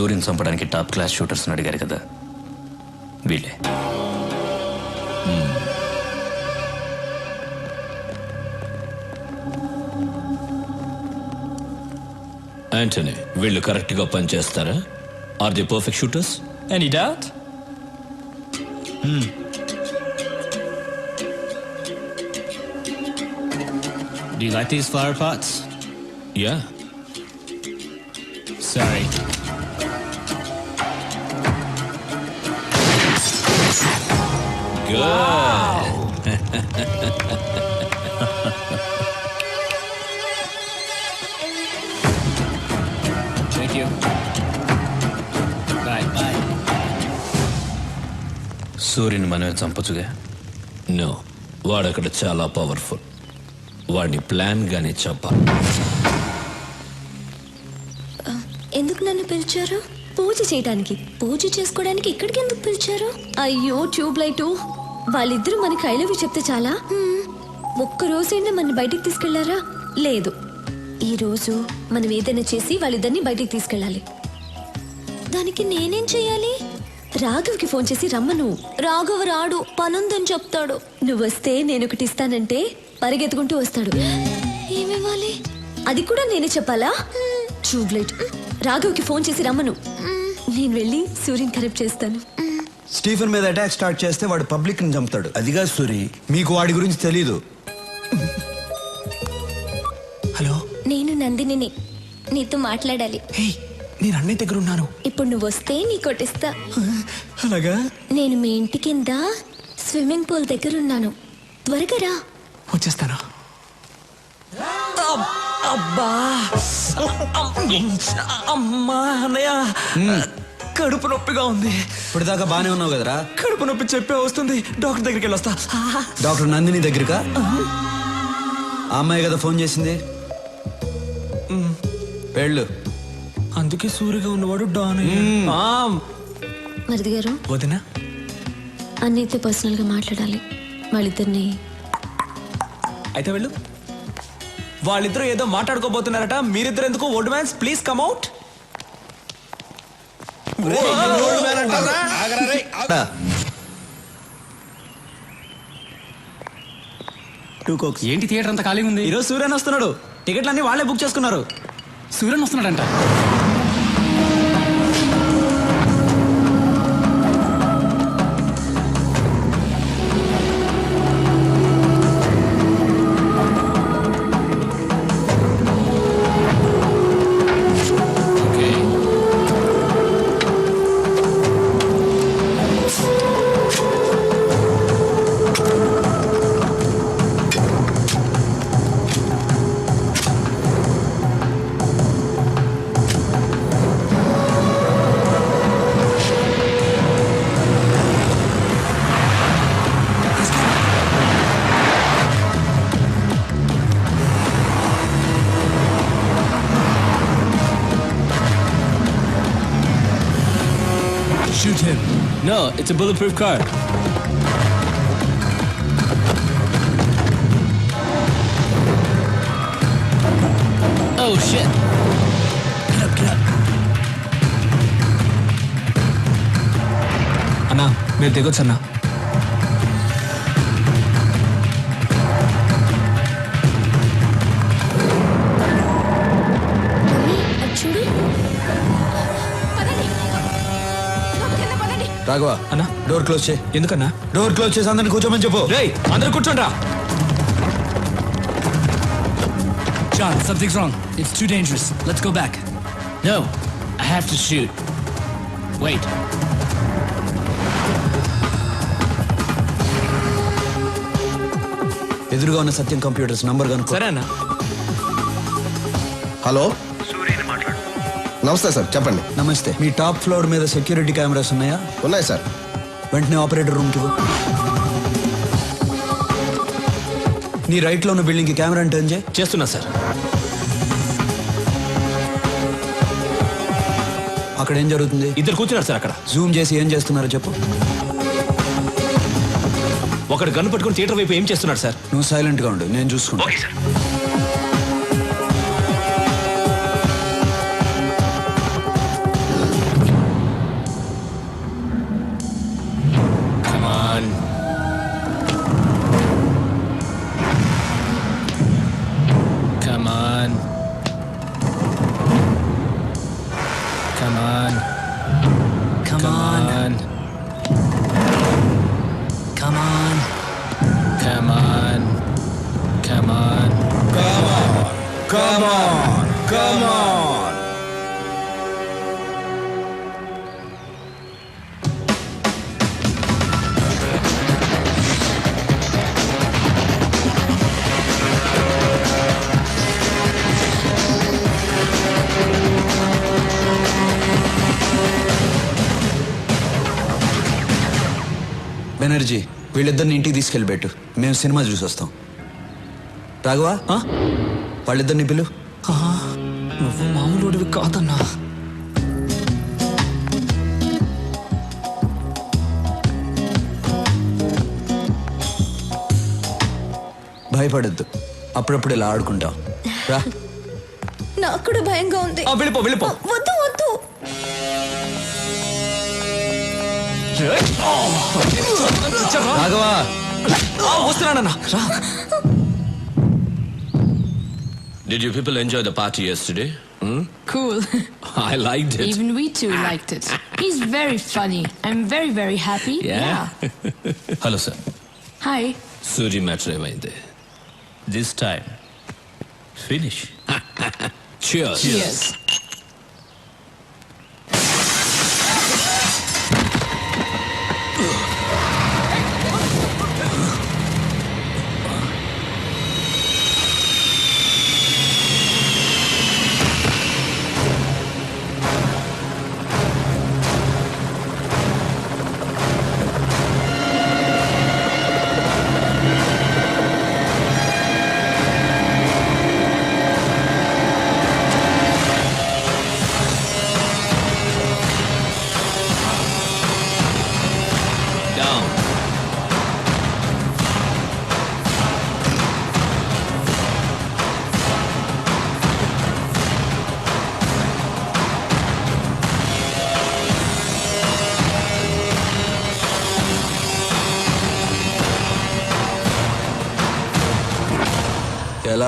సూర్యుని చంపడానికి top class shooters అడిగారు కదా. వీళ్ళే. యాంటనీ వీళ్ళు కరెక్ట్గా పనిచేస్తారా? Are the perfect shooters Any doubt? Do you like these flower pots? Yeah Sorry. Thank you. Bye. Bye. సూర్యుని మనమే చంపచ్చుగా? నో వాడక్కడ చాలా పవర్ఫుల్ వాడిని ప్లాన్ గానే చంపాలి. ఎందుకు నన్ను పిలిచారు? పూజ చేయడానికి. పూజ చేసుకోవడానికి ఇక్కడికి ఎందుకు పిలిచారు? అయ్యో ట్యూబ్ లైటు వాళ్ళిద్దరూ మనకి ఐ లవ్ యూ చెప్తే చాలా. ఒక్క రోజైనా మన బయటికి తీసుకెళ్ళారా? లేదు. ఈ రోజు మనం ఏదైనా చేసి వాళ్ళిద్దరిని బయటికి తీసుకెళ్ళాలి. దానికి నేనేం చెయ్యాలి రాఘవ్కి ఫోన్ చేసి రమ్మను. రాఘవ్ రాడు పనుందని చెప్తాడు. నువ్వు వస్తే నేను ఒకటి ఇస్తానంటే పరిగెత్తుకుంటూ వస్తాడు. ఏమివ్వాలి? అది కూడా నేనే చెప్పాలా? ట్యూబ్లైట్ రాఘవ్కి ఫోన్ చేసి రమ్మను. నేను వెళ్ళి సూర్యుని కరెక్ట్ చేస్తాను. స్టీఫెన్ మీద అటాక్ స్టార్ట్ చేస్తే వాడు పబ్లిక్ని చంపుతాడు అదిగా సూరి మీకు వాడి గురించి తెలీదు. హలో? నేను నందినిని నీతో మాట్లాడాలి. హే నేను అన్నయ్య దగ్గర ఉన్నాను. ఇప్పుడు నువ్వు వస్తే నీ కొట్టిస్తా. అలాగా? నేను మీ ఇంటి కింద స్విమ్మింగ్ పూల్ దగ్గర ఉన్నాను. త్వరగా రా. వచ్చేస్తాను. అబ్- అబ్బా! అమ్మా అన్నయ్య! కడుపు నొప్పిగా ఉంది. ఇప్పుడు దాకా బానే ఉన్నావు కదరా? కడుపు నొప్పి చెప్పే వస్తుంది. డాక్టర్ దగ్గరికి వెళ్ళొస్తా. డాక్టర్ నందిని దగ్గరకా? ఆ. అమ్మాయి కదా ఫోన్ చేసింది? వెళ్ళు. అందుకే సూరిగా ఉన్నవాడు డాన్ మరిది గారు వదినా. అన్నయ్యతో పర్సనల్గా మాట్లాడాలి. వాళ్ళిద్దరిని. అయితే వెళ్ళు. వాళ్ళిద్దరూ ఏదో మాట్లాడుకోబోతున్నారట. మీరిద్దరు ఎందుకు? Old mans please come out. Two cokes ఏంటి థియేటర్ అంతా ఖాళీగా ఉంది? ఈరోజు సూర్యన్ వస్తున్నాడు. టికెట్లు అన్ని వాళ్ళే బుక్ చేసుకున్నారు. Suryan వస్తున్నాడంట. Shoot him. No, it's a bulletproof car. Oh shit. Get up, get up. అన్నా మీరు దిగొచ్చు అన్నా రాఘవ అన్నా డోర్ క్లోజ్ చేయి ఎందుకన్నా డోర్ క్లోజ్ చేసి అందరిని కూర్చోమని చెప్పు రేయ్ అందరూ కూర్చోండి రా John, something's wrong. It's too dangerous. Let's go back. No, I have to shoot. Wait. ఎదురుగా ఉన్న సత్యం కంప్యూటర్స్ నంబర్ కనుక్కో సరే అన్నా హలో నమస్తే సార్ చెప్పండి. నమస్తే. మీ టాప్ ఫ్లోర్ మీద సెక్యూరిటీ కెమెరాస్ ఉన్నాయా? ఉన్నాయి సార్. వెంటనే ఆపరేటర్ రూమ్కి నీ రైట్లో ఉన్న బిల్డింగ్కి కెమెరా టర్న్ చేయి. చేస్తున్నా సార్. అక్కడ ఏం జరుగుతుంది? ఇద్దరు కూర్చున్నారు సార్ అక్కడ. జూమ్ చేసి ఏం చేస్తున్నారో చెప్పు. ఒకడు గన్ను పట్టుకుని థియేటర్ వైపు ఏం చేస్తున్నాడు సార్? నువ్వు సైలెంట్గా ఉండు నేను చూసుకుంటా. Come, Come on. on. Come on. Come on. Come on. Come on. Come on. Come on. Banerjee వీళ్ళిద్దరిని ఇంటికి తీసుకెళ్ళిపెట్టు. మేము సినిమా చూసి వస్తాం. రాఘవా? వాళ్ళిద్దరిని పిలు. నువ్వు మామూలుడివి కాదన్నా. భయపడద్దు. అప్పుడప్పుడు ఇలా ఆడుకుంటాం. రా. నాకు కూడా భయంగా ఉంది. ఆ, వెళ్ళిపో వెళ్ళిపో. వద్దు వద్దు. రాఘవా ఆ, వస్తున్నానన్నా రా Did you people enjoy the party yesterday? Hmm? Cool. I liked it. Even we too liked it. He's very funny. I'm very, very happy. Yeah. Hello sir Hi. Suri matter ఏమైంది this time finish Cheers. Cheers. Down.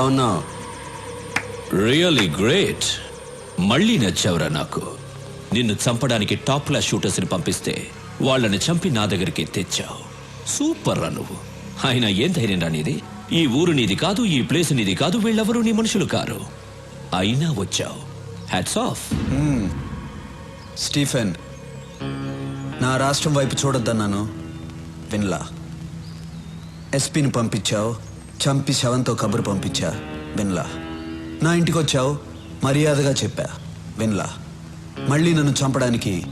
ఎలా ఉన్నావు. Really great మళ్ళీ నచ్చావురా నాకు. నిన్ను చంపడానికి top class షూటర్స్ని పంపిస్తే వాళ్ళని చంపి నా దగ్గరికి తెచ్చావు. సూపర్ రా నువ్వు. ఆయన ఏం ధైర్యం రానిది ఈ ఊరు నీది కాదు ఈ ప్లేస్ నీది కాదు వీళ్ళెవరూ నీ మనుషులు కారు. అయినా వచ్చావు. హ్యాట్స్ ఆఫ్ స్టీఫెన్ నా రాష్ట్రం వైపు చూడొద్దన్నాను. విన్లా. ఎస్పీని పంపించావు. చంపి శవంతో కబురు పంపించా. విన్లా. నా ఇంటికి వచ్చావు మర్యాదగా చెప్పా. విన్లా. మళ్ళీ నన్ను చంపడానికి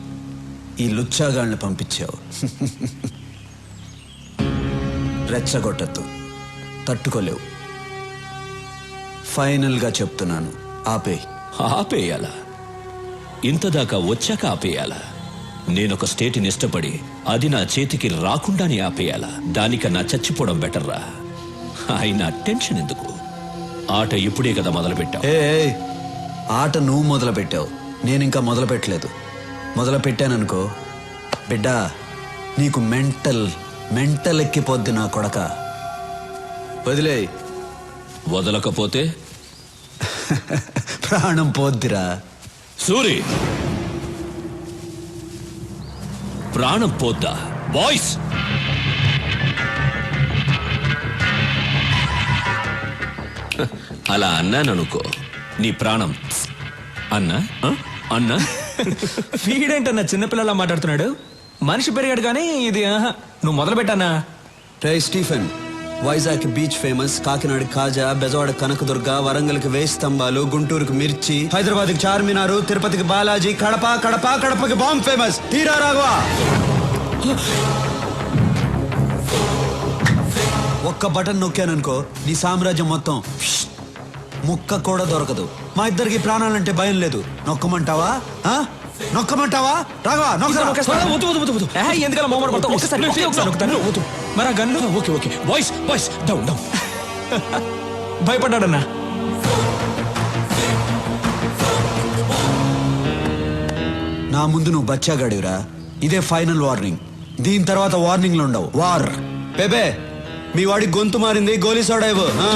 ఈ లుచ్చాగాళ్ళని పంపించావు. రెచ్చగొట్టద్దు. తట్టుకోలేవు. ఫైనల్గా చెప్తున్నాను. ఆపేయ్ ఆపేయాలా? ఇంతదాకా వచ్చాక ఆపేయాలా? నేనొక స్టేట్ని ఇష్టపడి అది నా చేతికి రాకుండానే ఆపేయాలా? దానికన్నా చచ్చిపోవడం బెటర్రా? అయినా టెన్షన్ ఎందుకు? ఆట ఇప్పుడే కదా మొదలుపెట్టావు. ఏ ఏ, ఆట నువ్వు మొదలు పెట్టావు నేను ఇంకా మొదలు పెట్టలేదు మొదలు పెట్టాననుకో బిడ్డా నీకు మెంటల్ మెంటల్ ఎక్కిపోద్ది నా కొడక. వదిలే వదలకపోతే? ప్రాణం పోద్దిరా. సూరి! ప్రాణం పోద్దా? బాయ్స్! అలా అన్నాననుకో నీ ప్రాణం. అన్నా? అన్నా? వీడేంటన్నా చిన్నపిల్లలా మాట్లాడుతున్నాడు? మనిషి పెరిగాడు కానీ ఇది ఆహా. నువ్వు మొదలు పెట్టానా రే Stephen. Vizag beach famous Kakinada కాజా బెజవాడ కనకదుర్గ వరంగల్కి వేయి స్తంభాలు గుంటూరుకి మిర్చి హైదరాబాద్కి చార్మినారు తిరుపతికి బాలాజీ కడప కడప కడపకి బాంబ్ ఫేమస్. తీరా రాఘవా. ఒక్క బటన్ నొక్కాననుకో నీ సామ్రాజ్యం మొత్తం. ముక్క కూడా దొరకదు. మా ఇద్దరికి ప్రాణాలంటే భయం లేదు. నొక్కమంటావా? ఆ? నొక్కమంటావా? రాఘవా నొక్కరా. వద్దు వద్దు వద్దు వద్దు. ఏ, ఎందుకలా మొహమాట పడతావు? ఒక్కసారి ఒకే ఒకసారి. వద్దు మరి ఆ gun okay okay. Boys boys down down భయపడ్డాడన్నా? నా ముందు నువ్వు బచ్చాగాడివిరా. ఇదే ఫైనల్ వార్నింగ్. దీని తర్వాత వార్నింగ్లు ఉండవు. వార్. బేబే మీ వాడి గొంతు మారింది గోలీ సోడా ఇవ్వు ఆ.